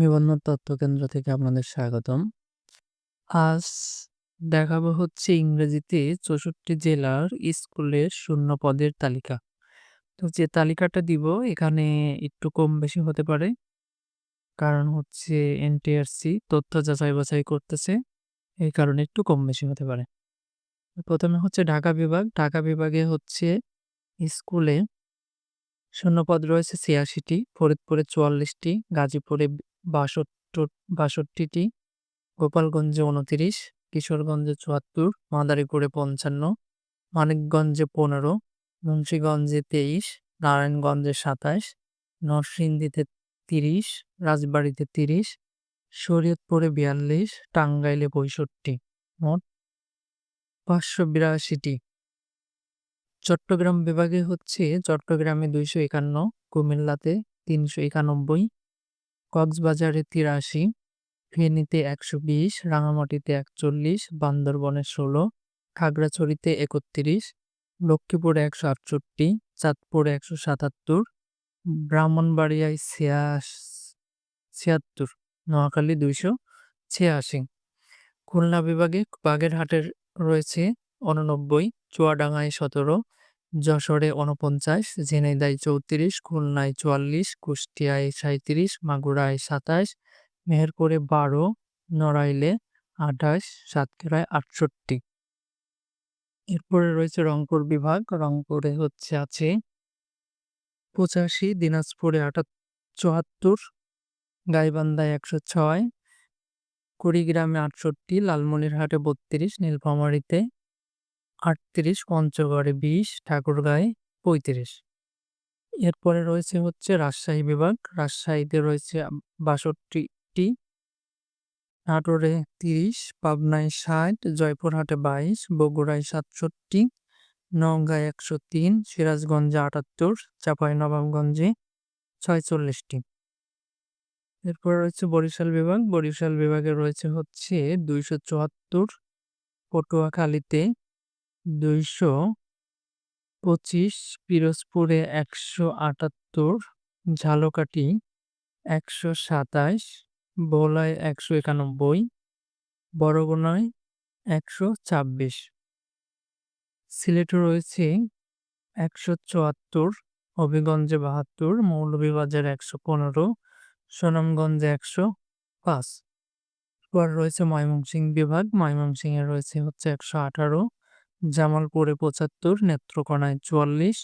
নিবন্ধন তথ্য কেন্দ্র থেকে আপনাদের স্বাগতম। আজ দেখাবো হচ্ছে ইংরেজিতে চৌষট্টি জেলার স্কুলের শূন্য পদের তালিকা। তো যে তালিকাটা দিব, এখানে একটু কম বেশি হতে পারে। কারণ হচ্ছে এনটিআরসি তথ্য যাচাই বাছাই করতেছে, এই কারণে একটু কম বেশি হতে পারে। প্রথমে হচ্ছে ঢাকা বিভাগ। ঢাকা বিভাগে হচ্ছে স্কুলে শূন্যপদ রয়েছে ছিয়াশিটি, ফরিদপুরে চুয়াল্লিশটি, গাজীপুরে বাষট্টি বাষট্টিটি, গোপালগঞ্জে উনতিরিশ, কিশোরগঞ্জে চুয়াত্তর, মাদারীপুরে পঞ্চান্ন, মানিকগঞ্জে পনেরো, মুন্সীগঞ্জে তেইশ, নারায়ণগঞ্জে সাতাশ, নরসিংদীতে তিরিশ, রাজবাড়িতে তিরিশ, শরীয়তপুরে বিয়াল্লিশ, টাঙ্গাইলে পঁয়ষট্টি। মোট পাঁচশো বিরাশিটি। চট্টগ্রাম বিভাগে হচ্ছে চট্টগ্রামে দুইশো একান্ন, কুমিল্লাতে তিনশো একানব্বই কক্সবাজারে তিরাশি, ফেনীতে একশো বিশ রাঙামাটিতে একচল্লিশ, বান্দরবনে ষোলো, খাগড়াছড়িতে একত্রিশ, লক্ষ্মীপুরে একশো আটষট্টি, চাঁদপুরে একশো সাতাত্তর, ব্রাহ্মণবাড়িয়ায় ছিয়াত্তর, নোয়াখালী দুইশো ছিয়াশি। খুলনা বিভাগে বাগেরহাটের রয়েছে উননব্বই, চুয়াডাঙ্গায় সতেরো যশোরে উনপঞ্চাশ ঝিনাইদায় চৌত্রিশ, খুলনায় চুয়াল্লিশ, কুষ্টিয়ায় সাঁত্রিশ মাগুরায় সাতাশ, মেহেরপুরে বারো, নড়াইলে আঠাশ, সাতক্ষীরায় আটষট্টি। এরপরে রয়েছে রংপুর বিভাগ। রংপুরে হচ্ছে আছে পঁচাশি, দিনাজপুরে আটা চুয়াত্তর, গাইবান্ধায় একশো ছয়, কুড়িগ্রামে আটষট্টি, লালমনিরহাটে বত্রিশ, নীলফামারীতে আটত্রিশ, পঞ্চগড়ে বিশ, ঠাকুরগাঁয়ে পঁয়ত্রিশ। এরপরে রয়েছে হচ্ছে রাজশাহী বিভাগ। রাজশাহীতে রয়েছে বাষট্টিটি। নাটোরে তিরিশ, পাবনায় ষাট, জয়পুরহাটে বাইশ, বগুড়ায় সাতষট্টি, নওগাঁয় একশো তিন, সিরাজগঞ্জে আটাত্তর চাঁপাইনবাবগঞ্জে ছয়চল্লিশটি। এরপর রয়েছে বরিশাল বিভাগ। বরিশাল বিভাগে রয়েছে হচ্ছে দুইশো চুয়াত্তর, পটুয়াখালীতে দুইশো পঁচিশ পিরোজপুরে একশো আটাত্তর, ঝালকাঠি একশো সাতাশ ভোলায় একশো একানব্বই, বরগুনায় একশো ছাব্বিশ। সিলেটে রয়েছে একশো চুয়াত্তর, হবিগঞ্জে বাহাত্তর, মৌলভীবাজার একশো পনেরো, সুনামগঞ্জে একশো পাঁচ। রয়েছে ময়মনসিংহ বিভাগ, ময়মনসিংহে রয়েছে হচ্ছে একশো আঠারো জামালপুরে পঁচাত্তর, নেত্রকোনায় চুয়াল্লিশ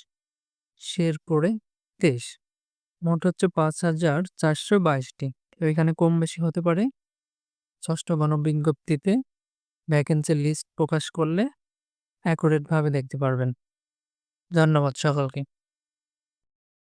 শেরপুরে তেইশ। মোট হচ্ছে পাঁচ হাজার চারশো বাইশটি। এখানে কম বেশি হতে পারে। ষষ্ঠ গণবিজ্ঞপ্তিতে ভ্যাকেন্সি লিস্ট প্রকাশ করলে অ্যাকুরেটভাবে দেখতে পারবেন। ধন্যবাদ সকলকে।